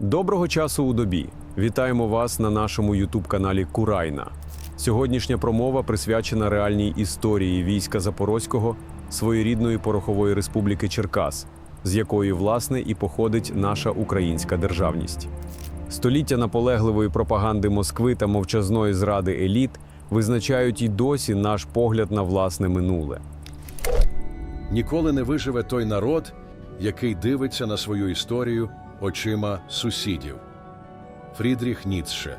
Доброго часу у добі! Вітаємо вас на нашому ютуб-каналі Курайна. Сьогоднішня промова присвячена реальній історії війська Запорозького, своєрідної порохової республіки Черкас, з якої, власне, і походить наша українська державність. Століття наполегливої пропаганди Москви та мовчазної зради еліт визначають і досі наш погляд на власне минуле. Ніколи не виживе той народ, який дивиться на свою історію очима сусідів. Фрідріх Ніцше.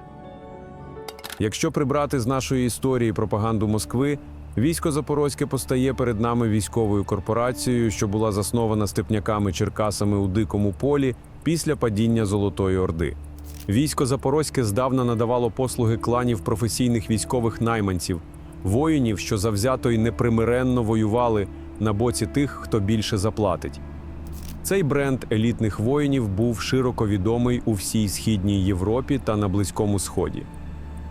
Якщо прибрати з нашої історії пропаганду Москви, військо Запорозьке постає перед нами військовою корпорацією, що була заснована степняками Черкасами у дикому полі після падіння Золотої Орди. Військо Запорозьке здавна надавало послуги кланів професійних військових найманців, воїнів, що завзято й непримиренно воювали на боці тих, хто більше заплатить. Цей бренд елітних воїнів був широко відомий у всій східній Європі та на Близькому Сході.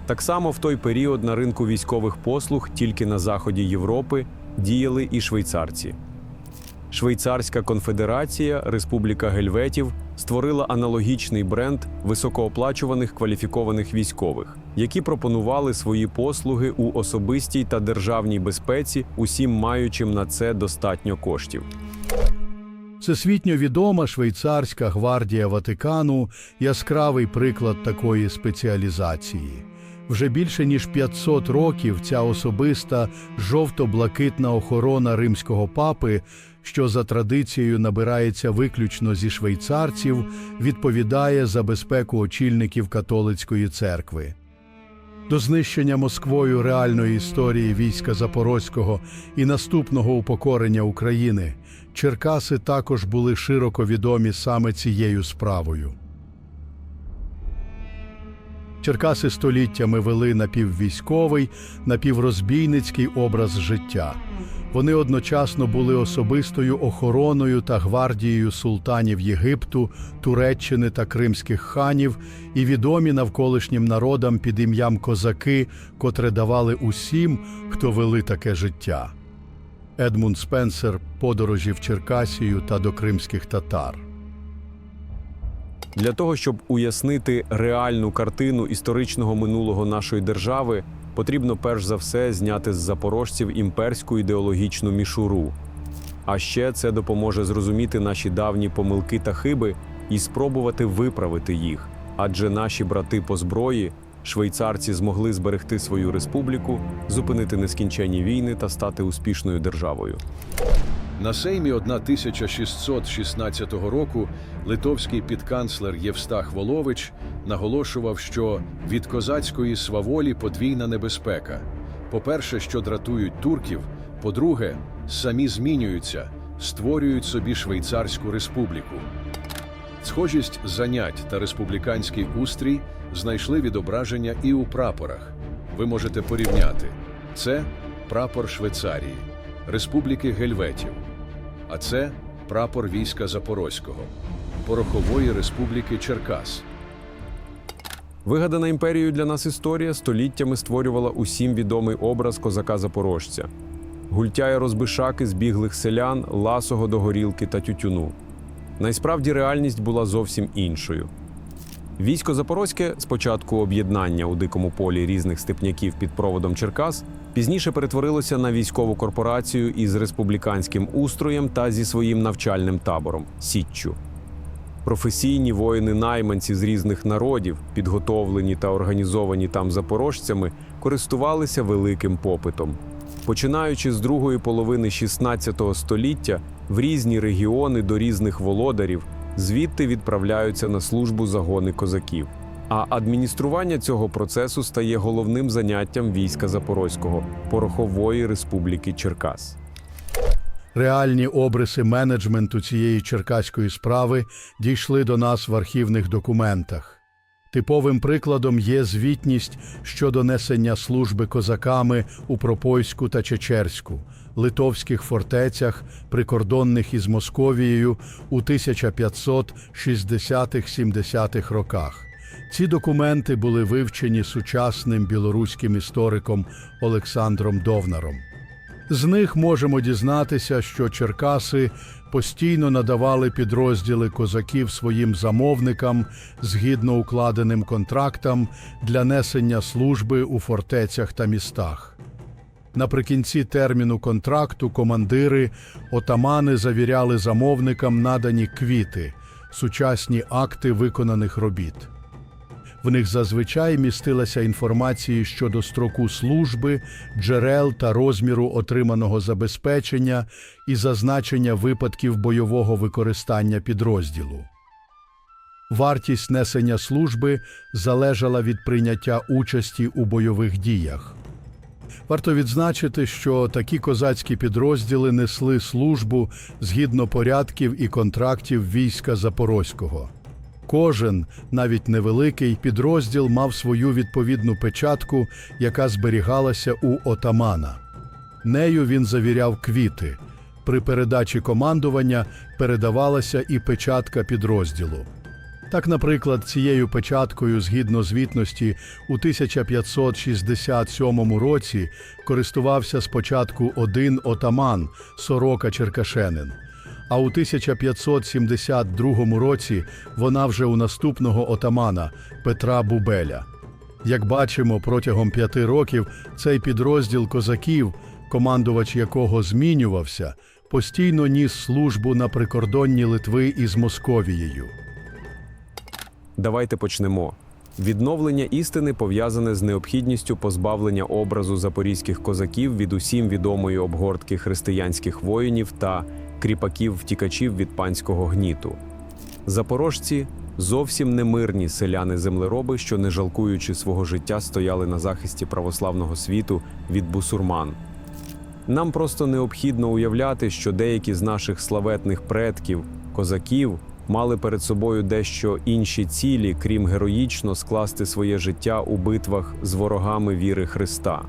Так само в той період на ринку військових послуг тільки на заході Європи діяли і швейцарці. Швейцарська конфедерація Республіка Гельветів створила аналогічний бренд високооплачуваних кваліфікованих військових, які пропонували свої послуги у особистій та державній безпеці усім маючим на це достатньо коштів. Всесвітньо відома швейцарська гвардія Ватикану яскравий приклад такої спеціалізації. Вже більше ніж 500 років ця особиста жовто-блакитна охорона римського папи, що за традицією набирається виключно зі швейцарців, відповідає за безпеку очільників католицької церкви. До знищення Москвою реальної історії війська Запорозького і наступного упокорення України Черкаси також були широко відомі саме цією справою. Черкаси століттями вели напіввійськовий, напіврозбійницький образ життя. Вони одночасно були особистою охороною та гвардією султанів Єгипту, Туреччини та кримських ханів і відомі навколишнім народам під ім'ям козаки, котре давали усім, хто вели таке життя. Едмунд Спенсер Подорожі в Черкасію та до кримських татар. Для того, щоб уяснити реальну картину історичного минулого нашої держави, потрібно перш за все зняти з запорожців імперську ідеологічну мішуру. А ще це допоможе зрозуміти наші давні помилки та хиби і спробувати виправити їх. Адже наші брати по зброї, швейцарці, змогли зберегти свою республіку, зупинити нескінченні війни та стати успішною державою. На сеймі 1616 року литовський підканцлер Євстах Волович наголошував, що від козацької сваволі подвійна небезпека. По-перше, що дратують турків, по-друге, самі змінюються, створюють собі швейцарську республіку. Схожість занять та республіканський устрій знайшли відображення і у прапорах. Ви можете порівняти. Це прапор Швейцарії, Республіки Гельветів, а це прапор війська Запорозького, Порохової Республіки Черкас. Вигадана імперією для нас історія століттями створювала усім відомий образ козака-запорожця. Гультяя розбишаки збіглих селян, ласого до горілки та тютюну. Найсправді реальність була зовсім іншою. Військо Запорозьке, спочатку об'єднання у дикому полі різних степняків під проводом Черкас, пізніше перетворилося на військову корпорацію із республіканським устроєм та зі своїм навчальним табором Січчю. Професійні воїни-найманці з різних народів, підготовлені та організовані там запорожцями, користувалися великим попитом. Починаючи з другої половини XVI століття, в різні регіони до різних володарів звідти відправляються на службу загони козаків. А адміністрування цього процесу стає головним заняттям війська Запорозького Порохової Республіки Черкас. Реальні обриси менеджменту цієї черкаської справи дійшли до нас в архівних документах. Типовим прикладом є звітність щодо несення служби козаками у Пропойську та Чечерську, литовських фортецях, прикордонних із Московією у 1560-70-х роках. Ці документи були вивчені сучасним білоруським істориком Олександром Довнаром. З них можемо дізнатися, що Черкаси постійно надавали підрозділи козаків своїм замовникам згідно укладеним контрактам для несення служби у фортецях та містах. Наприкінці терміну контракту командири, отамани завіряли замовникам надані квіти, сучасні акти виконаних робіт. В них зазвичай містилася інформація щодо строку служби, джерел та розміру отриманого забезпечення і зазначення випадків бойового використання підрозділу. Вартість несення служби залежала від прийняття участі у бойових діях. Варто відзначити, що такі козацькі підрозділи несли службу згідно порядків і контрактів війська Запорозького. Кожен, навіть невеликий, підрозділ мав свою відповідну печатку, яка зберігалася у отамана. Нею він завіряв квіти. При передачі командування передавалася і печатка підрозділу. Так, наприклад, цією печаткою, згідно звітності, у 1567 році користувався спочатку один отаман Сорока Черкашенин, а у 1572 році вона вже у наступного отамана Петра Бубеля. Як бачимо, протягом п'яти років цей підрозділ козаків, командувач якого змінювався, постійно ніс службу на прикордонні Литви із Московією. Давайте почнемо. Відновлення істини пов'язане з необхідністю позбавлення образу запорізьких козаків від усім відомої обгортки християнських воїнів та кріпаків-втікачів від панського гніту. Запорожці зовсім не мирні селяни-землероби, що, не жалкуючи свого життя, стояли на захисті православного світу від бусурман. Нам просто необхідно уявляти, що деякі з наших славетних предків, козаків, мали перед собою дещо інші цілі, крім героїчно скласти своє життя у битвах з ворогами віри Христа.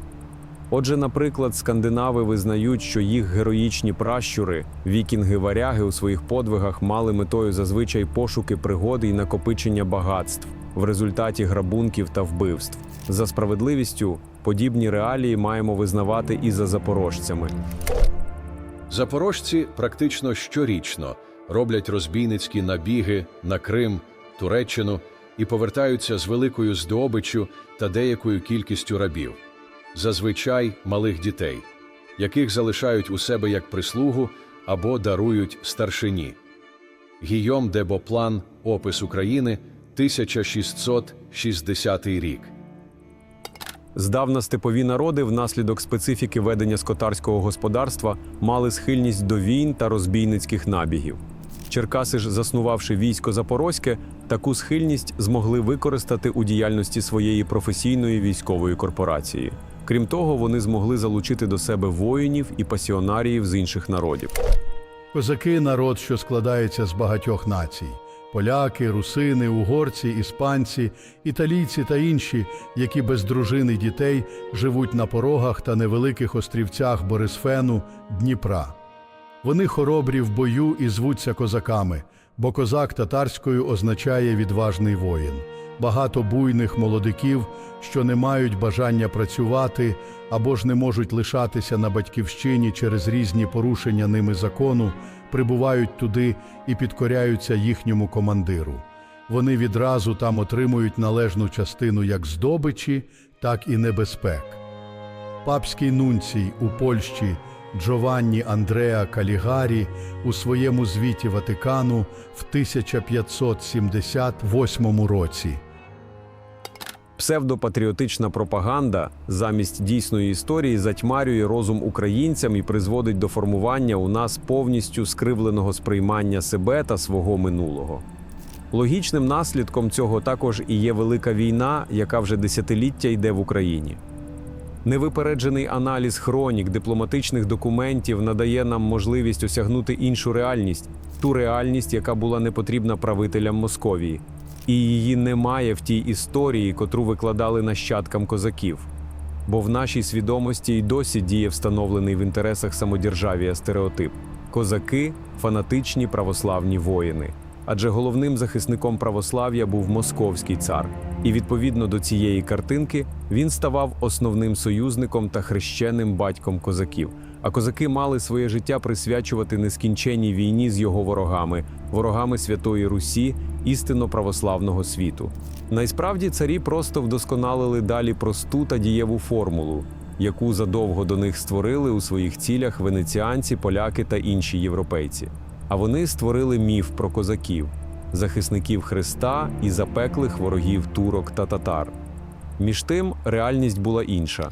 Отже, наприклад, скандинави визнають, що їх героїчні пращури, вікінги-варяги у своїх подвигах мали метою зазвичай пошуки пригоди і накопичення багатств в результаті грабунків та вбивств. За справедливістю, подібні реалії маємо визнавати і за запорожцями. Запорожці практично щорічно роблять розбійницькі набіги на Крим, Туреччину і повертаються з великою здобиччю та деякою кількістю рабів, зазвичай малих дітей, яких залишають у себе як прислугу або дарують старшині. Гійом де Боплан Опис України 1660 рік. Здавна степові народи внаслідок специфіки ведення скотарського господарства мали схильність до війн та розбійницьких набігів. Черкаси ж, заснувавши військо Запорозьке, таку схильність змогли використати у діяльності своєї професійної військової корпорації. Крім того, вони змогли залучити до себе воїнів і пасіонаріїв з інших народів. Козаки народ, що складається з багатьох націй: поляки, русини, угорці, іспанці, італійці та інші, які без дружин і дітей живуть на порогах та невеликих острівцях Борисфену, Дніпра. Вони хоробрі в бою і звуться козаками, бо козак татарською означає відважний воїн. Багато буйних молодиків, що не мають бажання працювати або ж не можуть лишатися на батьківщині через різні порушення ними закону, прибувають туди і підкоряються їхньому командиру. Вони відразу там отримують належну частину як здобичі, так і небезпек. Папський нунцій у Польщі Джованні Андреа Калігарі у своєму звіті Ватикану в 1578 році. Псевдопатріотична пропаганда замість дійсної історії затьмарює розум українцям і призводить до формування у нас повністю скривленого сприймання себе та свого минулого. Логічним наслідком цього також і є велика війна, яка вже десятиліття йде в Україні. Невипереджений аналіз хронік дипломатичних документів надає нам можливість осягнути іншу реальність, ту реальність, яка була не потрібна правителям Московії, і її немає в тій історії, котру викладали нащадкам козаків. Бо в нашій свідомості й досі діє встановлений в інтересах самодержавія стереотип: козаки фанатичні православні воїни. Адже головним захисником православ'я був московський цар, і відповідно до цієї картинки він ставав основним союзником та хрещеним батьком козаків. А козаки мали своє життя присвячувати нескінченній війні з його ворогами, ворогами Святої Русі, істинно православного світу. Найсправді царі просто вдосконалили далі просту та дієву формулу, яку задовго до них створили у своїх цілях венеціанці, поляки та інші європейці. А вони створили міф про козаків, захисників Христа і запеклих ворогів турок та татар. Між тим, реальність була інша.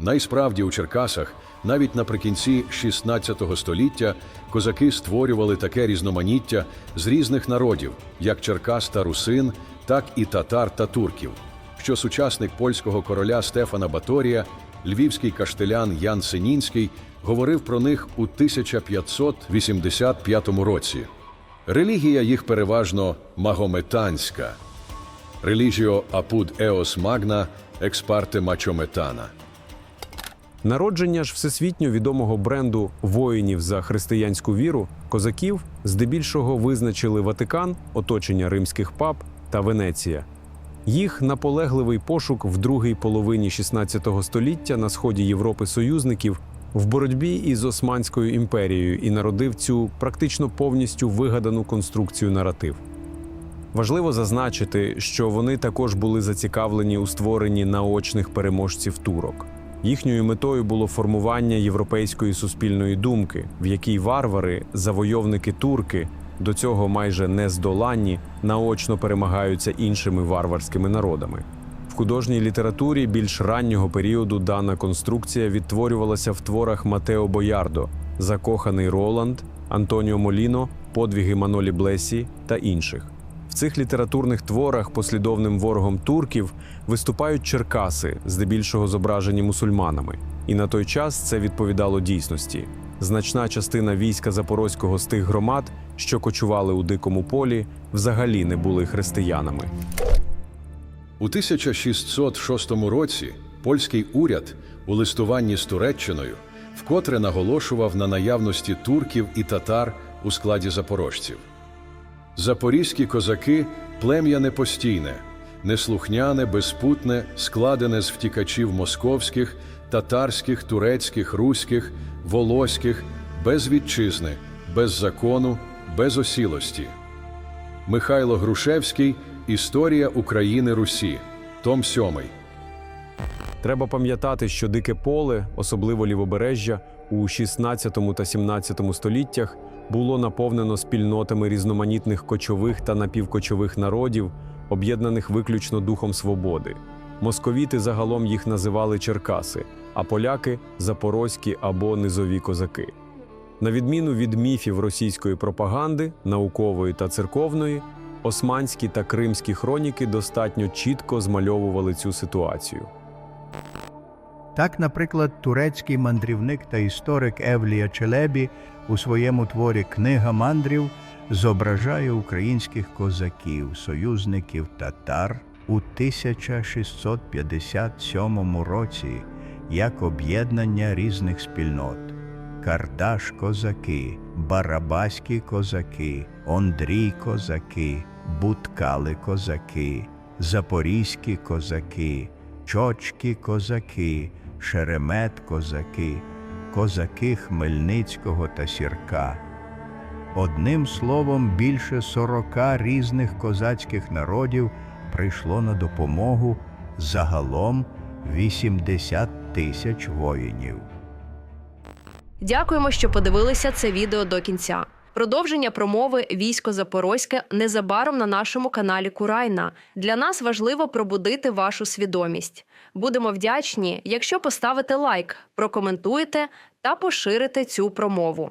Найсправді у Черкасах, навіть наприкінці 16 століття, козаки створювали таке різноманіття з різних народів, як Черкас та Русин, так і татар та турків. Що сучасник польського короля Стефана Баторія, львівський каштелян Ян Синінський говорив про них у 1585 році. Релігія їх переважно магометанська. Релігіо апуд еос магна експарте мачометана. Народження ж всесвітньо відомого бренду воїнів за християнську віру козаків здебільшого визначили Ватикан, оточення римських пап та Венеція. Їх наполегливий пошук в другій половині 16 століття на сході Європи союзників в боротьбі із Османською імперією і народив цю практично повністю вигадану конструкцію наратив. Важливо зазначити, що вони також були зацікавлені у створенні наочних переможців турок. Їхньою метою було формування європейської суспільної думки, в якій варвари, завойовники турки, до цього майже нездоланні, наочно перемагаються іншими варварськими народами. В художній літературі більш раннього періоду дана конструкція відтворювалася в творах Матео Боярдо, Закоханий Роланд, Антоніо Моліно, Подвіги Манолі Блесі та інших. Цих літературних творах послідовним ворогом турків виступають черкаси, здебільшого зображені мусульманами. І на той час це відповідало дійсності. Значна частина війська Запорозького з тих громад, що кочували у дикому полі, взагалі не були християнами. У 1606 році польський уряд у листуванні з Туреччиною вкотре наголошував на наявності турків і татар у складі запорожців. Запорізькі козаки плем'я непостійне, неслухняне, безпутне, складене з втікачів московських, татарських, турецьких, руських, волоських, без вітчизни, без закону, без осілості. Михайло Грушевський Історія України Русі, Том 7. Треба пам'ятати, що дике поле, особливо лівобережжя, у 16 та 17 століттях було наповнено спільнотами різноманітних кочових та напівкочових народів, об'єднаних виключно духом свободи. Московіти загалом їх називали черкаси, а поляки запорозькі або низові козаки. На відміну від міфів російської пропаганди, наукової та церковної, османські та кримські хроніки достатньо чітко змальовували цю ситуацію. Так, наприклад, турецький мандрівник та історик Евлія Челебі у своєму творі Книга мандрів зображає українських козаків, союзників татар у 1657 році як об'єднання різних спільнот. Кардаш козаки, Барабаські козаки, Ондрій козаки, Буткали козаки, Запорізькі козаки, Чочки козаки, Шеремет козаки, козаки Хмельницького та Сірка. Одним словом, більше сорока різних козацьких народів прийшло на допомогу загалом 80 тисяч воїнів. Дякуємо, що подивилися це відео до кінця. Продовження промови Військо Запорозьке незабаром на нашому каналі Курайна. Для нас важливо пробудити вашу свідомість. Будемо вдячні, якщо поставите лайк, прокоментуєте та поширити цю промову.